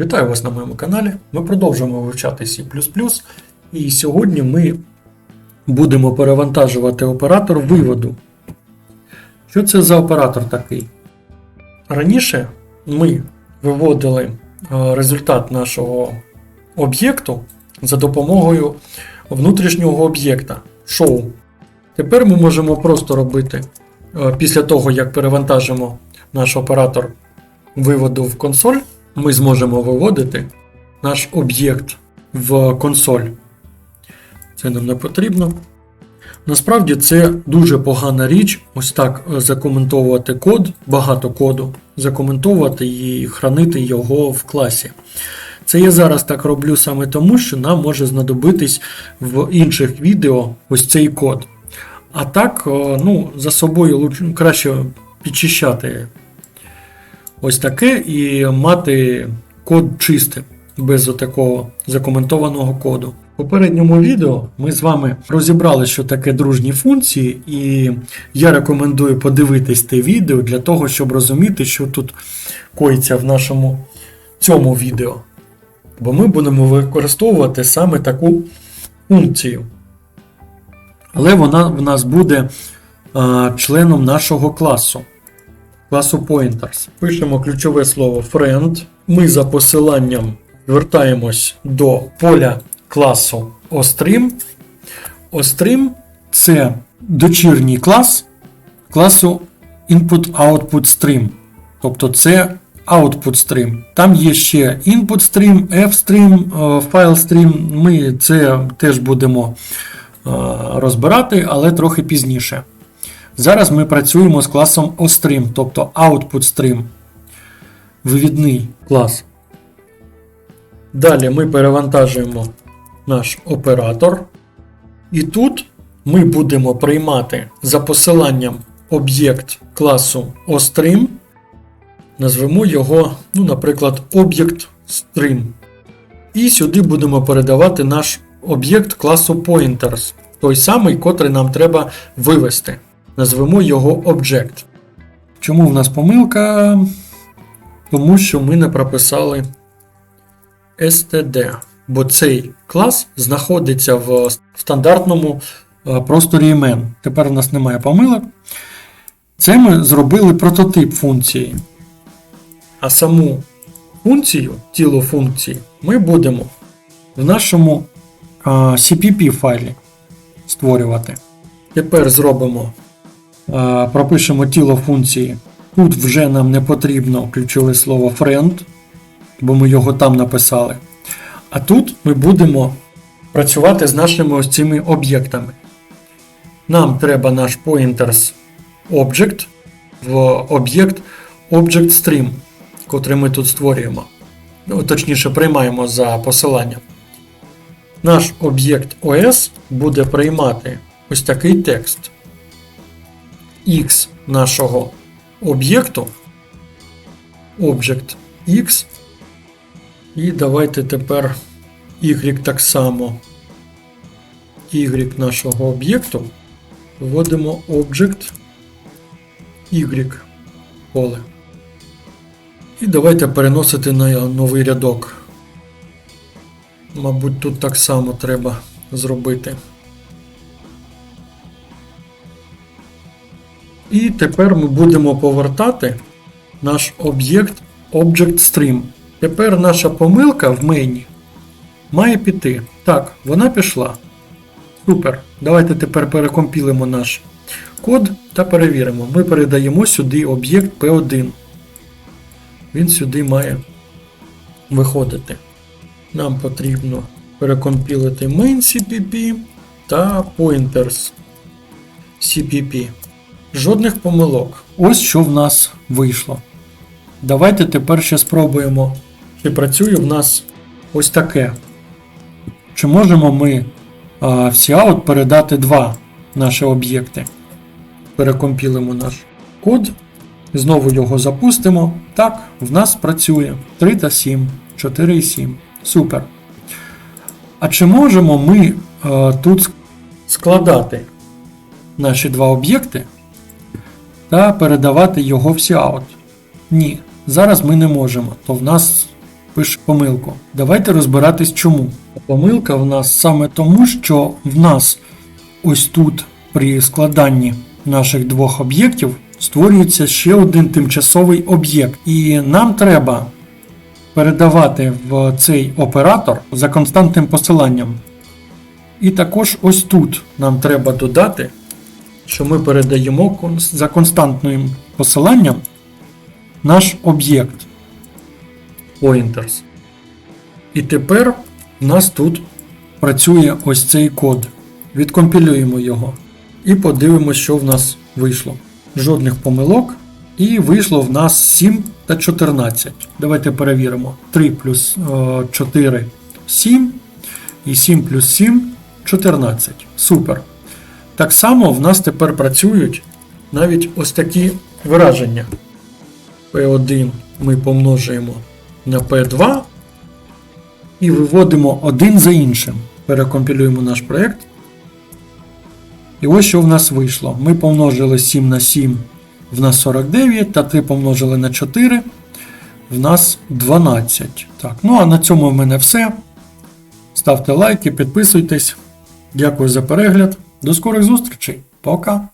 Вітаю вас на моєму каналі. Ми продовжуємо вивчати C. І сьогодні ми будемо перевантажувати оператор виводу. Що це за оператор такий? Раніше ми виводили е, результат нашого об'єкту за допомогою внутрішнього об'єкта show. Тепер ми можемо просто робити е, після того, як перевантажимо наш оператор виводу в консоль, ми зможемо виводити наш об'єкт в консоль. Це нам не потрібно. Насправді це дуже погана річ, ось так е, закоментовувати код, багато коду, закоментовувати і хранити його в класі. Це я зараз так роблю саме тому, що нам може знадобитись в інших відео ось цей код. А так, е, ну, за собою краще підчищати ось таке і мати код чистим, без такого закоментованого коду. В попередньому відео ми з вами розібрали, що таке дружні функції, і я рекомендую подивитись те відео для того, щоб розуміти, що тут коїться в нашому цьому відео. Бо ми будемо використовувати саме таку функцію. Але вона в нас буде а, членом нашого класу класу Pointers. Пишемо ключове слово friend. Ми за посиланням звертаємось до поля класу OStream. OStream це дочірній клас класу Input-Output Stream. Тобто це Output Stream. Там є ще Input Stream, F-Stream, е, File Stream. Ми це теж будемо е, розбирати, але трохи пізніше. Зараз ми працюємо з класом OStream, тобто Output Stream. Вивідний клас. Далі ми перевантажуємо наш оператор. І тут ми будемо приймати за посиланням об'єкт класу OStream. Назвемо його, ну, наприклад, Object Stream. І сюди будемо передавати наш об'єкт класу Pointers. Той самий, котрий нам треба вивести. Назвемо його Object. Чому в нас помилка? Тому що ми не прописали std, бо цей клас знаходиться в стандартному е, просторі імен. Тепер у нас немає помилок. Це ми зробили прототип функції. А саму функцію, тіло функції, ми будемо в нашому CPP файлі створювати. Тепер зробимо, пропишемо тіло функції. Тут вже нам не потрібно ключове слово friend, бо ми його там написали. А тут ми будемо працювати з нашими ось цими об'єктами. Нам треба наш pointers object в об'єкт Object Stream, котрий ми тут створюємо. Ну, точніше, приймаємо за посиланням. Наш об'єкт OS буде приймати ось такий текст. X нашого об'єкту. Object X. І давайте тепер Y так само. Y нашого об'єкту. Вводимо Object Y поле. І давайте переносити на новий рядок. Мабуть, тут так само треба зробити. І тепер ми будемо повертати наш об'єкт Object Stream. Тепер наша помилка в мейні має піти. Так, вона пішла. Супер. Давайте тепер перекомпілимо наш код та перевіримо. Ми передаємо сюди об'єкт P1. Він сюди має виходити. Нам потрібно перекомпілити main CPP та pointers CPP. Жодних помилок. Ось що в нас вийшло. Давайте тепер ще спробуємо, чи працює в нас ось таке. Чи можемо ми а, в Cout передати два наші об'єкти? Перекомпілимо наш код. Знову його запустимо. Так, в нас працює 3 та 7, 4 і 7. Супер. А чи можемо ми е, тут складати наші два об'єкти та передавати його в Cout? Ні, зараз ми не можемо. То в нас пише помилку. Давайте розбиратись чому. Помилка в нас саме тому, що в нас ось тут при складанні наших двох об'єктів створюється ще один тимчасовий об'єкт. І нам треба передавати в цей оператор за константним посиланням. І також ось тут нам треба додати, що ми передаємо за константним посиланням наш об'єкт pointers. І тепер в нас тут працює ось цей код. Відкомпілюємо його і подивимося, що в нас вийшло. Жодних помилок. І вийшло в нас 7 та 14. Давайте перевіримо. 3 плюс е, 4 7. І 7 плюс 7 14. Супер. Так само в нас тепер працюють навіть ось такі вираження. P1 ми помножуємо на P2 і виводимо один за іншим. Перекомпілюємо наш проєкт. І ось що в нас вийшло. Ми помножили 7 на 7, в нас 49, та 3 помножили на 4, в нас 12. Так, ну а на цьому в мене все. Ставте лайки, підписуйтесь. Дякую за перегляд. До скорих зустрічей. Пока!